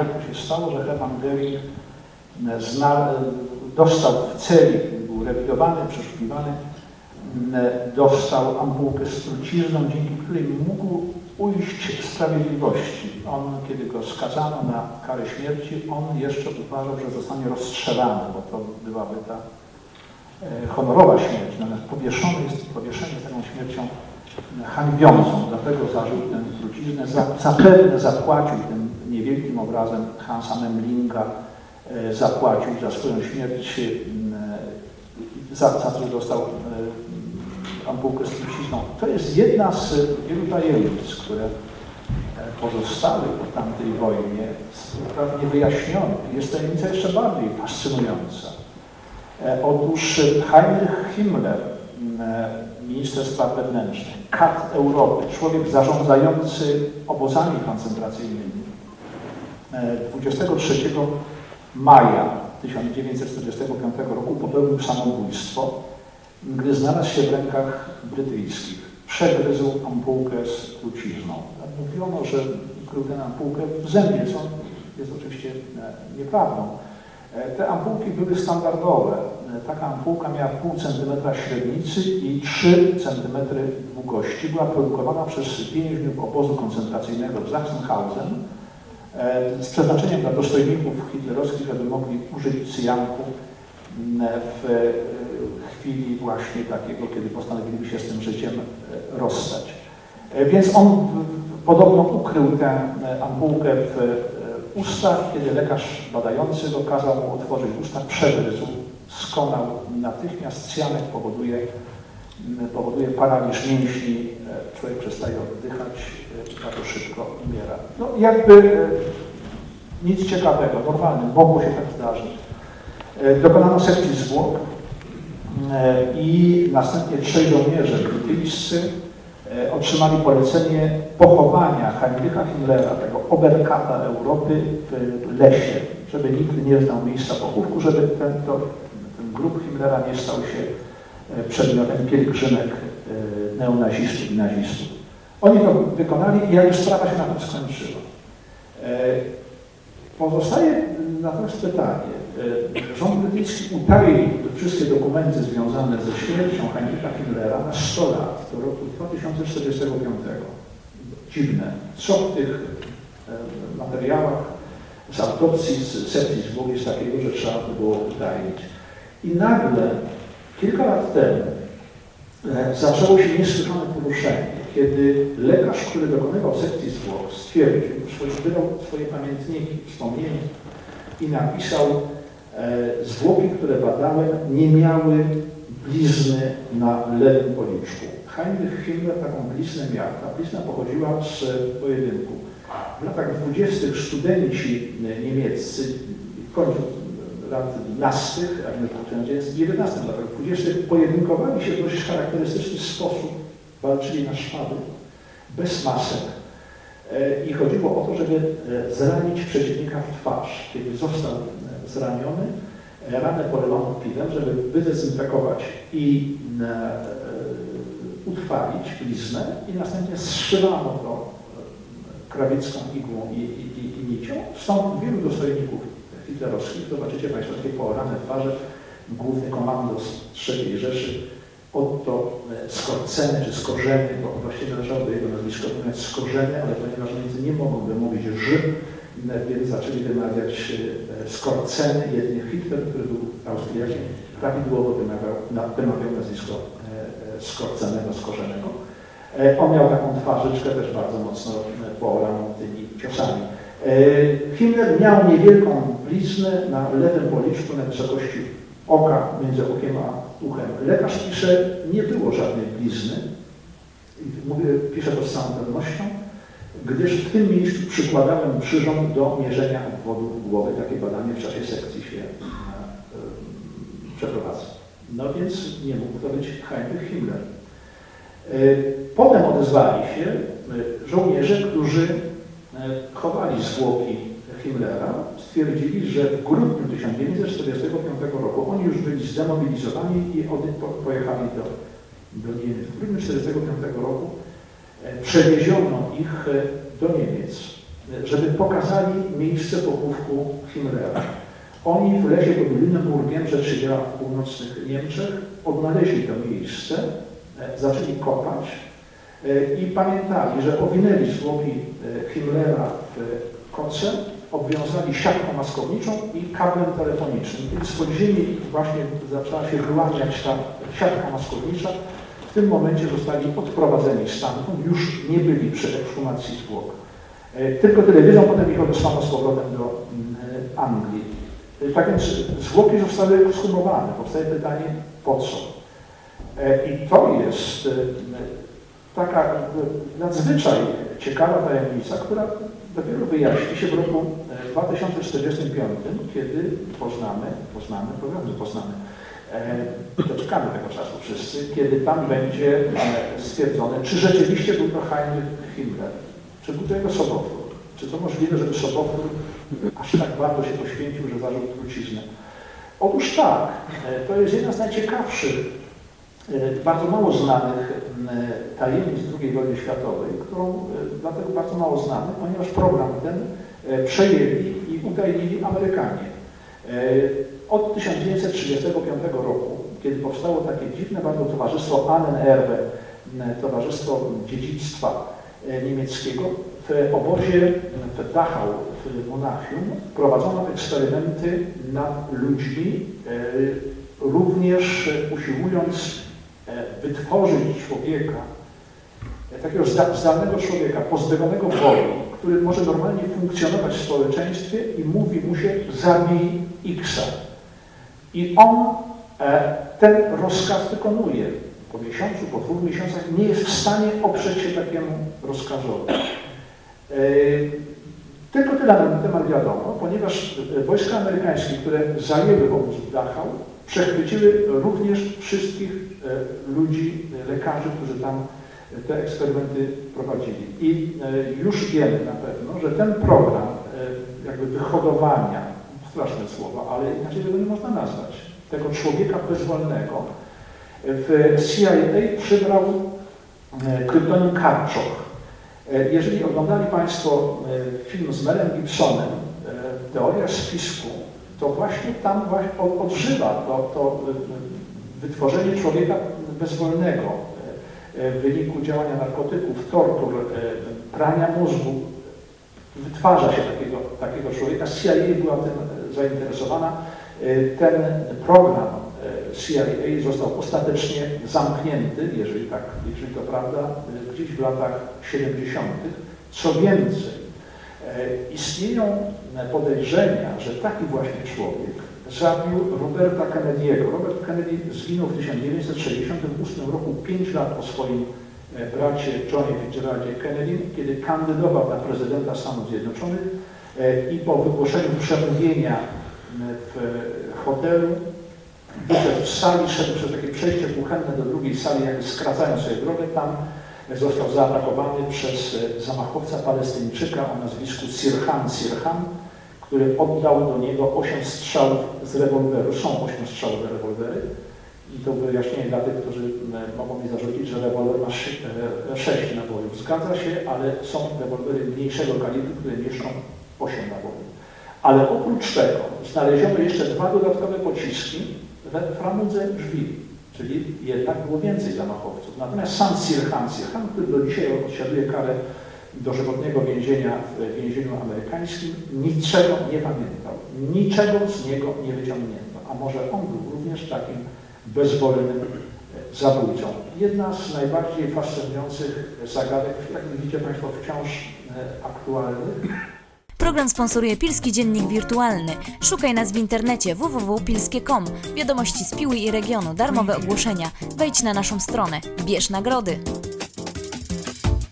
jak to się stało, że Hermann Göring e, dostał w celi, był rewidowany, przeszukiwany, m, dostał ampułkę z trucizną, dzięki której mógł ujść sprawiedliwości. On, kiedy go skazano na karę śmierci, on jeszcze uważał, że zostanie rozstrzelany, bo to byłaby ta e, honorowa śmierć, natomiast powieszony jest, powieszenie jest taką śmiercią hańbiącą, dlatego zażył tę truciznę, za, zapewne zapłacił tym niewielkim obrazem Hansa Memlinga, e, zapłacił za swoją śmierć, e, za, za że dostał e, ampułkę z trucizną. To jest jedna z wielu tajemnic, które pozostały po tamtej wojnie, sprawnie wyjaśnionych. Jest tajemnica jeszcze bardziej fascynująca. Otóż Heinrich Himmler, minister spraw wewnętrznych, kat Europy, człowiek zarządzający obozami koncentracyjnymi, 23 maja 1945 roku popełnił samobójstwo, gdy znalazł się w rękach brytyjskich. Przegryzł ampułkę z trucizną. Mówiono, że ukrył tę ampułkę w zębie, co jest oczywiście e, nieprawdą. E, Te ampułki były standardowe. E, Taka ampułka miała pół centymetra średnicy i 3 centymetry długości. Była produkowana przez więźniów obozu koncentracyjnego w Sachsenhausen z przeznaczeniem dla dostojników hitlerowskich, żeby mogli użyć cyjanku m, w e, chwili właśnie takiego, kiedy postanowili się z tym życiem e, rozstać. E, Więc on podobno ukrył tę e, ampułkę w e, ustach, kiedy lekarz badający go kazał mu otworzyć usta, przegryzł, skonał natychmiast. Cyjanek powoduje, powoduje paraliż mięśni, e, człowiek przestaje oddychać, e, bardzo szybko umiera. No jakby e, nic ciekawego, normalnym, mogło się tak zdarzyć. Dokonano sekcji zwłok i następnie trzej żołnierze brytyjscy otrzymali polecenie pochowania Heinricha Himmlera, tego oberkata Europy w lesie, żeby nikt nie znał miejsca pochówku, żeby ten, to, ten grób Himmlera nie stał się przedmiotem pielgrzymek e, neonazistów i nazistów. Oni to wykonali i jakby sprawa się na tym skończyła. E, Pozostaje natomiast pytanie. E, Rząd brytyjski utaił wszystkie dokumenty związane ze śmiercią Heinricha Himmlera na 100 lat, do roku 2045. Dziwne. Co w tych e, materiałach z autopsji, z zwłok jest takiego, że trzeba to było utaić. I nagle, kilka lat temu, e, zaczęło się niesłychane poruszenie, kiedy lekarz, który dokonywał sekcji zwłok, stwierdził, swoje, wydał swoje pamiętniki, wspomnienia i napisał, e, zwłoki, które badałem, nie miały blizny na lewym policzku. Heinrich Himmler taką bliznę miał. Ta blizna pochodziła z pojedynku. W latach 20. studenci niemieccy, końcu lat 12, a nie w 1911 latach 20. pojedynkowali się w dość charakterystyczny sposób, walczyli na szpady, bez masek. E, I chodziło o to, żeby e, zranić przeciwnika w twarz. Kiedy został e, zraniony, ranę polewano piwem, żeby wydezynfekować i utrwalić bliznę i następnie zszywano to e, krawiecką igłą i, i, i, i nicią. Stąd wielu dostojników hitlerowskich, zobaczycie Państwo takie poorane twarze, główny komandos III Rzeszy, Otto e, Skorceny czy Skorzeny, bo właściwie należało do jego nazwiska natomiast Skorzeny, ale ponieważ Niemcy nie mogą wymówić Ż, e, więc zaczęli wymawiać e, Skorceny. Jedynie Hitler, który był Austriakiem, prawidłowo wymawiał, wymawiał nazwisko Skorcenego, Skorzenego. On miał taką twarzyczkę też bardzo mocno poolaną tymi ciosami. Himmler miał niewielką bliznę na lewym policzku na wysokości oka między okiem a uchem. Lekarz pisze, nie było żadnej blizny. Mówię, pisze to z całą pewnością, gdyż w tym miejscu przykładałem przyrząd do mierzenia obwodu głowy. Takie badanie w czasie sekcji się przeprowadza. No więc nie mógł to być Heinrich Himmler. E, Potem odezwali się e, żołnierze, którzy e, chowali zwłoki Himmlera, stwierdzili, że w grudniu 1945 roku oni już byli zdemobilizowani i pojechali do, do Niemiec. W grudniu 1945 roku e, przewieziono ich e, do Niemiec. żeby pokazali miejsce pochówku Himmlera. Oni w lesie pod Lüneburgiem, rzecz się w północnych Niemczech, odnaleźli to miejsce, e, zaczęli kopać e, i pamiętali, że owinęli zwłoki e, Himmlera w koce, obwiązali siatką maskowniczą i kablem telefonicznym. Kiedy z podziemi właśnie zaczęła się wyłaniać ta siatka maskownicza, w tym momencie zostali odprowadzeni stamtąd, już nie byli przy ekshumacji zwłok. E, Tylko telewizją potem ich odesłano z powrotem do mm, e, Anglii. E, Tak więc zwłoki zostały ekshumowane. Powstaje pytanie, po co? I to jest taka nadzwyczaj ciekawa tajemnica, która dopiero wyjaśni się w roku e, 2045, kiedy poznamy, poznamy, powiemy, poznamy, e, doczekamy tego czasu wszyscy, kiedy tam będzie e, stwierdzone, czy rzeczywiście był to Heinrich Himmler, czy był to jego sobowtór, czy to możliwe, żeby sobowtór aż tak bardzo się poświęcił, że zażył truciznę. Otóż tak, e, to jest jedna z najciekawszych e, bardzo mało znanych m, tajemnic II wojny światowej, którą e, dlatego bardzo mało znamy, ponieważ program ten e, przejęli i utajnili Amerykanie. Od 1935 roku, kiedy powstało takie dziwne bardzo towarzystwo Annenerbe, Towarzystwo Dziedzictwa Niemieckiego, w obozie w Dachau w Monachium prowadzono eksperymenty nad ludźmi, również usiłując wytworzyć człowieka, e, takiego zda- zdalnego człowieka, pozbawionego woli, który może normalnie funkcjonować w społeczeństwie i mówi mu się zabij X. I on e, ten rozkaz wykonuje. Po miesiącu, po dwóch miesiącach nie jest w stanie oprzeć się takiemu rozkazowi. E, Tylko tyle na ten temat wiadomo, ponieważ e, wojska amerykańskie, które zajęły obóz Dachau, przechwyciły również wszystkich e, ludzi, e, lekarzy, którzy tam e, te eksperymenty prowadzili. I już wiemy na pewno, że ten program jakby wyhodowania, straszne słowa, ale inaczej tego nie można nazwać, tego człowieka bezwolnego w CIA przybrał kryptonim Karczoch. Jeżeli oglądali Państwo film z Melem Gibsonem, Teoria spisku, to właśnie tam właśnie od- odżywa to, to e, wytworzenie człowieka bezwolnego e, e, w wyniku działania narkotyków, tortur, e, prania mózgu. Wytwarza się takiego, takiego człowieka. CIA była tym zainteresowana. Ten program CIA został ostatecznie zamknięty, jeżeli tak, jeżeli to prawda, gdzieś w latach 70. Co więcej, istnieją e, podejrzenia, że taki właśnie człowiek zabił Roberta Kennedy'ego. Robert Kennedy zginął w 1968 roku, 5 lat po swoim e, bracie Johnie Fitzgeraldzie Kennedy, kiedy kandydował na prezydenta Stanów Zjednoczonych e, i po wygłoszeniu przemówienia w hotelu z sali, szedł przez takie przejście kuchenne do drugiej sali, jakby skracając sobie drogę, tam został zaatakowany przez e, zamachowca palestyńczyka o nazwisku Sirhan Sirhan, który oddał do niego 8 strzałów z rewolweru. Są 8 strzałowe rewolwery. I to wyjaśnienie dla tych, którzy mogą mi zarzucić, że rewolwer ma 6 nabojów. Zgadza się, ale są rewolwery mniejszego kalibru, które mieszczą 8 nabojów. Ale oprócz tego znaleziono jeszcze dwa dodatkowe pociski we framudze drzwi, czyli jednak było więcej zamachowców. Natomiast sam Sirhan Sirhan, który do dzisiaj odsiaduje karę dożywotniego więzienia w więzieniu amerykańskim, niczego nie pamiętał. Niczego z niego nie wyciągnięto. A może on był również takim bezwolnym e, zabójcą. Jedna z najbardziej fascynujących zagadek, jak widzicie Państwo, wciąż e, aktualnych. Program sponsoruje Pilski Dziennik Wirtualny. Szukaj nas w internecie www.pilskie.com. Wiadomości z Piły i regionu, darmowe ogłoszenia. Wejdź na naszą stronę. Bierz nagrody.